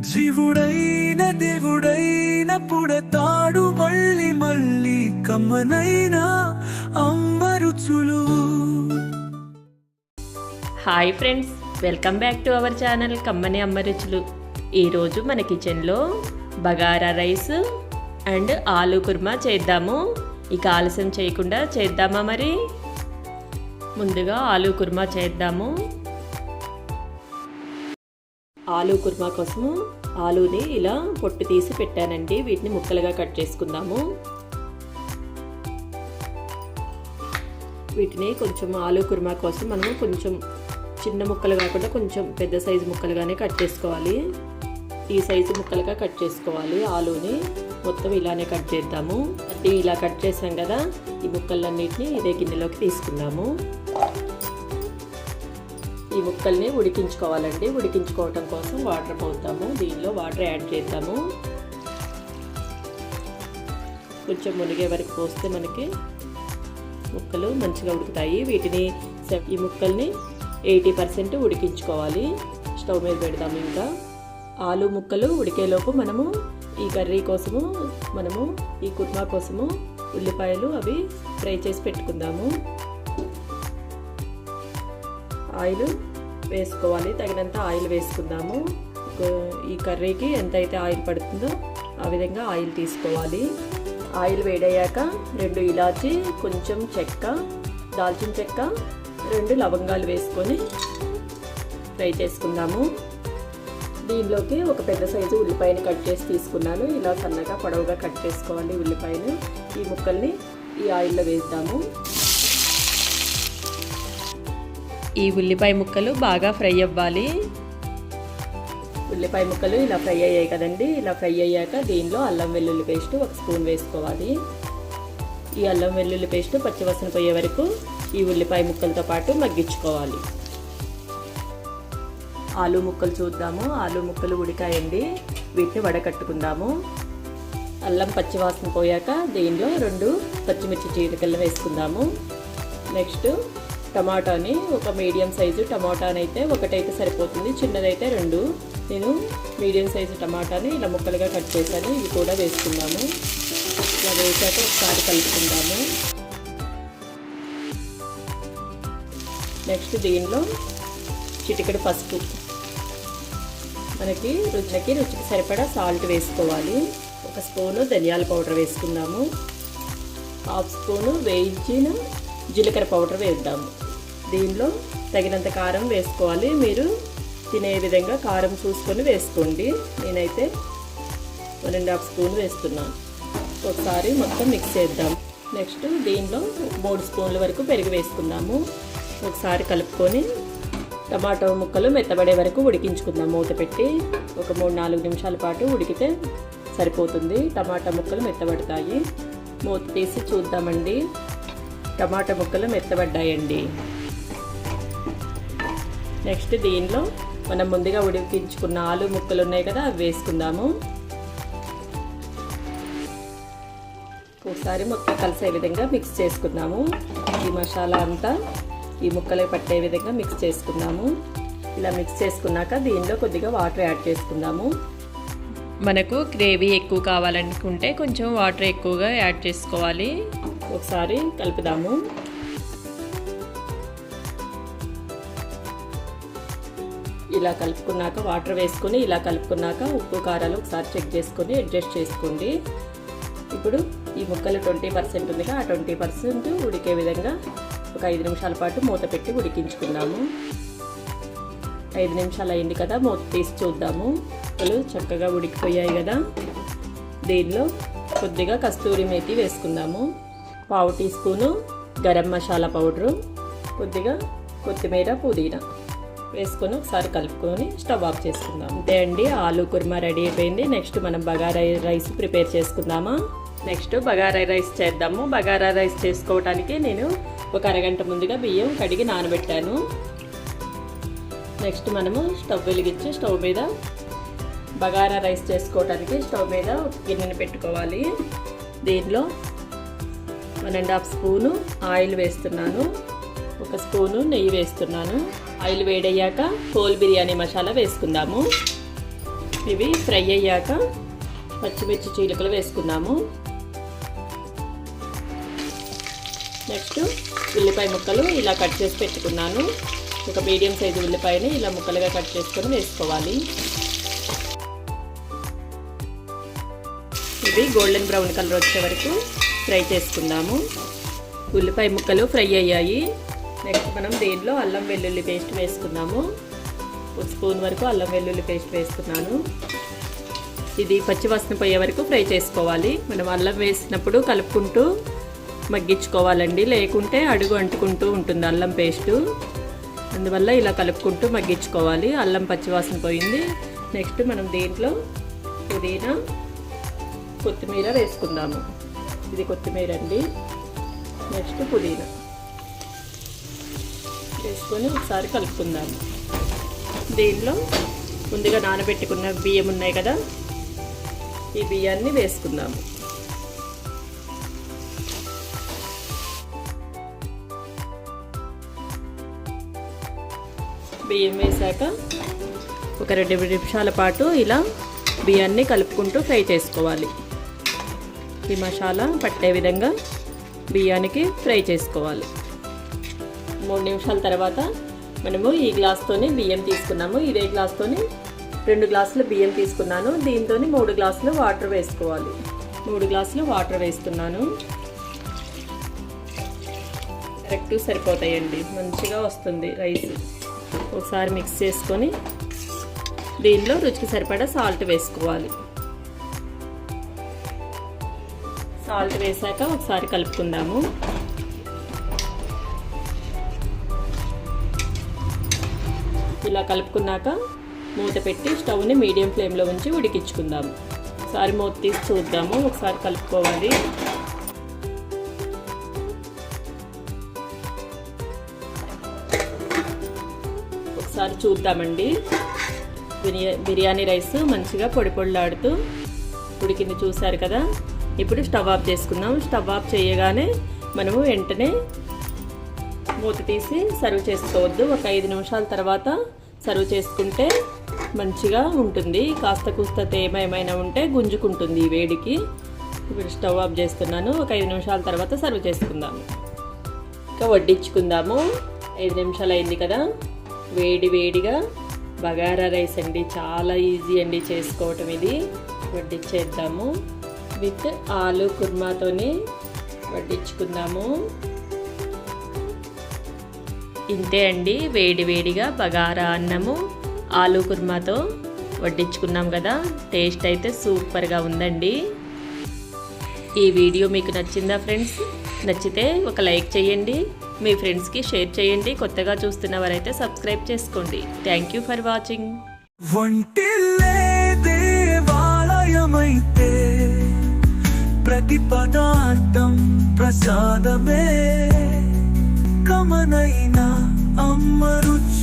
జీవుడైన దేవుడైన పుడతాడు మళ్ళీ మళ్ళీ కమ్మనైన అమ్మ రుచులు hi friends welcome back to our channel కమ్మని అమ్మ రుచులు ఈరోజు మన కిచెన్లో బగారా రైస్ అండ్ ఆలూ కుర్మా చేద్దాము. ఇక ఆలస్యం చేయకుండా చేద్దామా మరి? ముందుగా ఆలూ కుర్మా చేద్దాము. ఆలూ కుర్మా కోసము ఆలూని ఇలా పొట్టు తీసి పెట్టానండి. వీటిని ముక్కలుగా కట్ చేసుకుందాము. వీటిని కొంచెం ఆలూ కుర్మా కోసం మనము కొంచెం చిన్న ముక్కలు కాకుండా కొంచెం పెద్ద సైజు ముక్కలుగానే కట్ చేసుకోవాలి. ఈ సైజు ముక్కలుగా కట్ చేసుకోవాలి. ఆలూని మొత్తం ఇలానే కట్ చేద్దాము. అంటే ఇలా కట్ చేసాం కదా ఈ ముక్కలన్నిటిని ఇదే గిన్నెలోకి తీసుకుందాము. ఈ ముక్కల్ని ఉడికించుకోవాలండి. ఉడికించుకోవటం కోసం వాటర్ పోతాము దీనిలో వాటర్ యాడ్ చేద్దాము. కొంచెం మునిగే వరకు పోస్తే మనకి ముక్కలు మంచిగా ఉడుకుతాయి. వీటిని ఈ ముక్కల్ని ఎయిటీ పర్సెంట్ ఉడికించుకోవాలి. స్టవ్ మీద పెడదాము ఇంకా. ఆలు ముక్కలు ఉడికేలోపు మనము ఈ కర్రీ కోసము మనము ఈ కుర్మా కోసము ఉల్లిపాయలు అవి ఫ్రై చేసి పెట్టుకుందాము. ఆయిల్ వేసుకోవాలి తగినంత ఆయిల్ వేసుకుందాము. ఈ కర్రీకి ఎంతైతే ఆయిల్ పడుతుందో ఆ విధంగా ఆయిల్ తీసుకోవాలి. ఆయిల్ వేడయ్యాక రెండు ఇలాచి కొంచెం చెక్క దాల్చిన చెక్క రెండు లవంగాలు వేసుకొని ఫ్రై చేసుకుందాము. దీనిలోకి ఒక పెద్ద సైజు ఉల్లిపాయని కట్ చేసి తీసుకున్నాను. ఇలా సన్నగా పొడవుగా కట్ చేసుకోవాలి ఉల్లిపాయను. ఈ ముక్కల్ని ఈ ఆయిల్లో వేద్దాము. ఈ ఉల్లిపాయ ముక్కలు బాగా ఫ్రై అవ్వాలి. ఉల్లిపాయ ముక్కలు ఇలా ఫ్రై అయ్యాయి కదండి. ఇలా ఫ్రై అయ్యాక దీనిలో అల్లం వెల్లుల్లి పేస్ట్ ఒక స్పూన్ వేసుకోవాలి. ఈ అల్లం వెల్లుల్లి పేస్ట్ పచ్చివసన పోయే వరకు ఈ ఉల్లిపాయ ముక్కలతో పాటు మగ్గించుకోవాలి. ఆలు ముక్కలు చూద్దాము. ఆలు ముక్కలు ఉడికాయండి. వీటిని వడకట్టుకుందాము అల్లం పచ్చివాసన పోయాక దీనిలో రెండు పచ్చిమిర్చి చీరికలు వేసుకుందాము. నెక్స్ట్ టమాటాని ఒక మీడియం సైజు టమాటానైతే ఒకటైతే సరిపోతుంది చిన్నదైతే రెండు. నేను మీడియం సైజు టమాటాని ఇలా ముక్కలుగా కట్ చేశాను ఇవి కూడా వేసుకుందాము ఇలా వేసాక ఒకసారి కలుపుకుందాము. నెక్స్ట్ దీనిలో చిటికెడు పసుపు. మనకి రుచికి రుచికి సరిపడా సాల్ట్ వేసుకోవాలి. ఒక స్పూను ధనియాల పౌడర్ వేసుకుందాము హాఫ్ స్పూను వేయించిన జీలకర్ర పౌడర్ వేద్దాము. దీనిలో తగినంత కారం వేసుకోవాలి. మీరు తినే విధంగా కారం చూసుకొని వేసుకోండి. నేనైతే వన్ అండ్ హాఫ్ స్పూన్ వేస్తున్నాను. ఒకసారి మొత్తం మిక్స్ చేద్దాం. నెక్స్ట్ దీనిలో మూడు స్పూన్ల వరకు పెరుగు వేసుకుందాము. ఒకసారి కలుపుకొని టమాటో ముక్కలు మెత్తబడే వరకు ఉడికించుకుందాం మూత పెట్టి ఒక మూడు నాలుగు నిమిషాల పాటు ఉడికితే సరిపోతుంది. టమాటా ముక్కలు మెత్తబడతాయి. మూత తీసి చూద్దామండి. టమాటా ముక్కలు మెత్తబడ్డాయండి. నెక్స్ట్ దీనిలో మనం ముందుగా ఉడికించుకున్న ఆలు ముక్కలు ఉన్నాయి కదా అవి వేసుకుందాము. ఒకసారి మొత్తం కలిసే విధంగా మిక్స్ చేసుకుందాము. ఈ మసాలా అంతా ఈ ముక్కలు పట్టే విధంగా మిక్స్ చేసుకుందాము. ఇలా మిక్స్ చేసుకున్నాక దీనిలో కొద్దిగా వాటర్ యాడ్ చేసుకుందాము. మనకు గ్రేవీ ఎక్కువ కావాలనుకుంటే కొంచెం వాటర్ ఎక్కువగా యాడ్ చేసుకోవాలి. ఒకసారి కలుపుదాము. ఇలా కలుపుకున్నాక వాటర్ వేసుకొని ఇలా కలుపుకున్నాక ఉప్పు కారాలు ఒకసారి చెక్ చేసుకొని అడ్జస్ట్ చేసుకోండి. ఇప్పుడు ఈ ముక్కలు ట్వంటీ పర్సెంట్ ఉందిగా ఆ ట్వంటీ పర్సెంట్ ఉడికే విధంగా ఒక ఐదు నిమిషాల పాటు మూత పెట్టి ఉడికించుకుందాము. ఐదు నిమిషాలు అయింది కదా మూత తీసి చూద్దాము. ముక్కలు చక్కగా ఉడికిపోయాయి కదా. దీనిలో కొద్దిగా కస్తూరి మేతి వేసుకుందాము. పావు teaspoon garam masala powder కొద్దిగా కొత్తిమీర పుదీనా వేసుకొని ఒకసారి కలుపుకొని స్టవ్ ఆఫ్ చేసుకుందాం. అంతే అండి ఆలు కుర్మా రెడీ అయిపోయింది. నెక్స్ట్ మనం బగారా రైస్ ప్రిపేర్ చేసుకుందామా? నెక్స్ట్ బగారా రైస్ చేద్దాము. బగారా రైస్ చేసుకోవడానికి నేను ఒక అరగంట ముందుగా బియ్యం కడిగి నానబెట్టాను. నెక్స్ట్ మనము స్టవ్ వెలిగించి స్టవ్ మీద బగారా రైస్ చేసుకోవడానికి స్టవ్ మీద ఒక గిన్నెని పెట్టుకోవాలి. దీనిలో one and half spoon oil వేస్తున్నాను. ఒక స్పూను నెయ్యి వేస్తున్నాను. ఆయిల్ వేడయ్యాక హోల్ బిర్యానీ మసాలా వేసుకుందాము. ఇవి ఫ్రై అయ్యాక పచ్చిమిర్చి చీలికలు వేసుకుందాము. నెక్స్ట్ ఉల్లిపాయ ముక్కలు ఇలా కట్ చేసి పెట్టుకున్నాను. ఒక మీడియం సైజు ఉల్లిపాయని ఇలా ముక్కలుగా కట్ చేసుకొని వేసుకోవాలి. ఇవి గోల్డెన్ బ్రౌన్ కలర్ వచ్చే వరకు ఫ్రై చేసుకుందాము. ఉల్లిపాయ ముక్కలు ఫ్రై అయ్యాయి. నెక్స్ట్ మనం దీనిలో అల్లం వెల్లుల్లి పేస్ట్ వేసుకుందాము. ఒక స్పూన్ వరకు అల్లం వెల్లుల్లి పేస్ట్ వేసుకున్నాను. ఇది పచ్చివాసన పోయే వరకు ఫ్రై చేసుకోవాలి. మనం అల్లం వేసినప్పుడు కలుపుకుంటూ మగ్గించుకోవాలండి. లేకుంటే అడుగు అంటుకుంటూ ఉంటుంది అల్లం పేస్టు. అందువల్ల ఇలా కలుపుకుంటూ మగ్గించుకోవాలి. అల్లం పచ్చివాసన పోయింది. నెక్స్ట్ మనం దీంట్లో పుదీనా కొత్తిమీర వేసుకుందాము. ఇది కొత్తిమీర అండి నెక్స్ట్ పుదీనా. వేసుకొని ఒకసారి కలుపుకుందాము. దీనిలో ముందుగా నానబెట్టుకున్న బియ్యం ఉన్నాయి కదా ఈ బియ్యాన్ని వేసుకుందాము. బియ్యం వేసాక ఒక రెండు నిమిషాల పాటు ఇలా బియ్యాన్ని కలుపుకుంటూ ఫ్రై చేసుకోవాలి. ఈ మసాలా పట్టే విధంగా బియ్యానికి ఫ్రై చేసుకోవాలి. మూడు నిమిషాల తర్వాత మనము ఈ గ్లాస్తోని బియ్యం తీసుకున్నాము. ఇదే గ్లాస్తోని రెండు గ్లాసులు బియ్యం తీసుకున్నాను. దీంతో మూడు గ్లాసులు వాటర్ వేసుకోవాలి. మూడు గ్లాసులు వాటర్ వేస్తున్నాను. కరెక్ట్ సరిపోతాయండి. మంచిగా వస్తుంది రైస్. ఒకసారి మిక్స్ చేసుకొని దీనిలో రుచికి సరిపడా సాల్ట్ వేసుకోవాలి. సాల్ట్ వేసాక ఒకసారి కలుపుకుందాము. ఇలా కలుపుకున్నాక మూత పెట్టి స్టవ్ని మీడియం ఫ్లేమ్లో ఉంచి ఉడికించుకుందాము ఒకసారి మూత తీసి చూద్దాము ఒకసారి కలుపుకోవాలి. ఒకసారి చూద్దామండి. బిర్యా బిర్యానీ రైస్ మంచిగా పొడి పొడిలాడుతూ ఉడికింది చూశారు కదా? ఇప్పుడు స్టవ్ ఆఫ్ చేసుకుందాం. స్టవ్ ఆఫ్ చేయగానే మనము వెంటనే మూత తీసి సర్వ్ చేసుకోవద్దు. ఒక ఐదు నిమిషాల తర్వాత సర్వ్ చేసుకుంటే మంచిగా ఉంటుంది. కాస్త కూస్త తేమ ఏమైనా ఉంటే గుంజుకుంటుంది వేడికి. ఇప్పుడు స్టవ్ ఆఫ్ చేస్తున్నాను. ఒక ఐదు నిమిషాల తర్వాత సర్వ్ చేసుకుందాము ఇంకా వడ్డించుకుందాము. ఐదు నిమిషాలు అయింది కదా. వేడి వేడిగా బగారా రైస్ అండి. చాలా ఈజీ అండి చేసుకోవటం ఇది. వడ్డించేద్దాము. విత్ ఆలు కుర్మాతోని వడ్డించుకుందాము. ఇంతే అండి వేడి వేడిగా బగారా అన్నము ఆలు కుర్మాతో వడ్డించుకున్నాం కదా. టేస్ట్ అయితే సూపర్గా ఉందండి. ఈ వీడియో మీకు నచ్చిందా ఫ్రెండ్స్? నచ్చితే ఒక లైక్ చేయండి మీ ఫ్రెండ్స్కి షేర్ చేయండి కొత్తగా చూస్తున్న వారైతే సబ్స్క్రైబ్ చేసుకోండి. Thank you for watching. వంటిల్లే దేవాలయమైతే ప్రతి పదార్థం ప్రసాదమే. కమనైన అమ్మరుచి